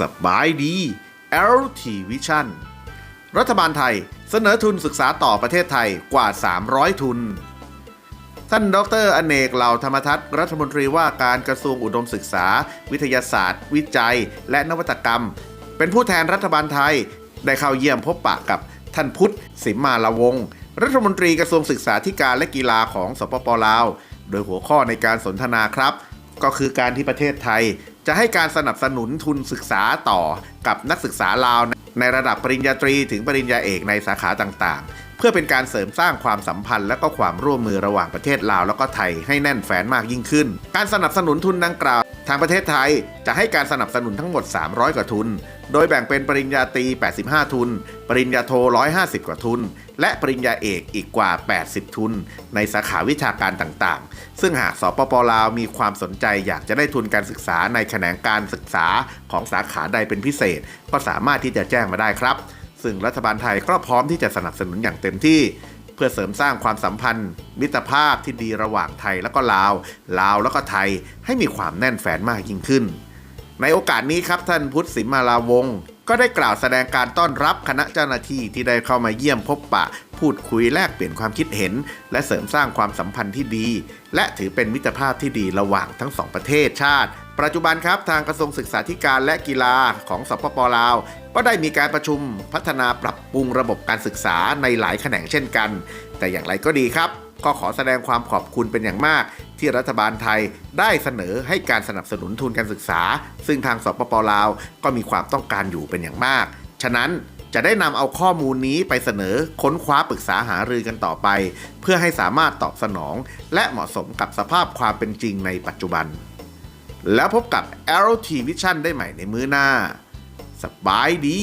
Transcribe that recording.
สบายดี LT Vision รัฐบาลไทยเสนอทุนศึกษาต่อประเทศไทยกว่า 300 ทุน ท่านดรอเนกเหล่าธรรมทัศน์รัฐมนตรีว่าการกระทรวงอุดมศึกษา วิทยาศาสตร์ วิจัย และนวัตกรรม เป็นผู้แทนรัฐบาลไทย ได้เข้าเยี่ยมพบปะกับ ท่านพุทธ สิมมาลาวงศรัฐมนตรีกระทรวงศึกษาธิการและกีฬาของสปปลาว โดยหัวข้อในการสนทนาครับ ก็คือการที่ประเทศไทย จะให้การสนับสนุนทุนศึกษาต่อกับนักศึกษาลาว ในระดับปริญญาตรีถึงปริญญาเอกในสาขาต่างๆ เพื่อเป็นการเสริมสร้างความสัมพันธ์และก็ความร่วมมือระหว่างประเทศลาว แล้วก็ไทยให้แน่นแฟ้นมากยิ่งขึ้น การสนับสนุนทุนดังกล่าว ทางประเทศไทยจะให้การสนับสนุนทั้งหมด 300 กว่าทุน โดยแบ่งเป็นปริญญาตรี 85 ทุน ปริญญาโท 150 กว่าทุน และปริญญาเอกอีกกว่า 80 ทุน ในสาขาวิชาการต่างๆ ซึ่งหากสปปลาวมีความสนใจอยากจะได้ทุนการศึกษาในแขนงการศึกษาของสาขาใดเป็นพิเศษ ก็สามารถที่จะแจ้งมาได้ครับ ซึ่งรัฐบาลไทยก็พร้อมที่จะสนับสนุนอย่างเต็มที่ เพื่อเสริมสร้างความสัมพันธ์ มิตรภาพที่ดีระหว่างไทยแล้วก็ลาว ลาวแล้วก็ไทยให้มีความแน่นแฟนมากยิ่งขึ้น ในโอกาสนี้ครับท่านพุทธสิมมาลาวงศ์ ก็ได้กล่าวแสดงการต้อนรับคณะเจ้าหน้าที่ที่ได้เข้ามาเยี่ยมพบปะ พูดคุยแลกเปลี่ยนความคิดเห็น และเสริมสร้างความสัมพันธ์ที่ดี และถือเป็นมิตรภาพที่ดีระหว่างทั้งสองประเทศชาติ ปัจจุบันครับทางกระทรวงศึกษาธิการและกีฬาของสปปลาว ก็ได้มีการประชุมพัฒนาปรับปรุงระบบการศึกษาในหลายแขนงเช่นกัน แต่อย่างไรก็ดีครับก็ขอแสดงความขอบคุณเป็นอย่างมาก ที่รัฐบาลไทยได้เสนอให้การสนับสนุนทุนการศึกษา ซึ่งทางสปปลาวก็มีความต้องการอยู่เป็นอย่างมาก ฉะนั้นจะได้นำเอาข้อมูลนี้ไปเสนอค้นคว้าปรึกษาหารือกันต่อไป เพื่อให้สามารถตอบสนอง และเหมาะสมกับสภาพความเป็นจริงในปัจจุบัน แล้วพบกับ LT Vision ได้ใหม่ในมื้อหน้า สบายดี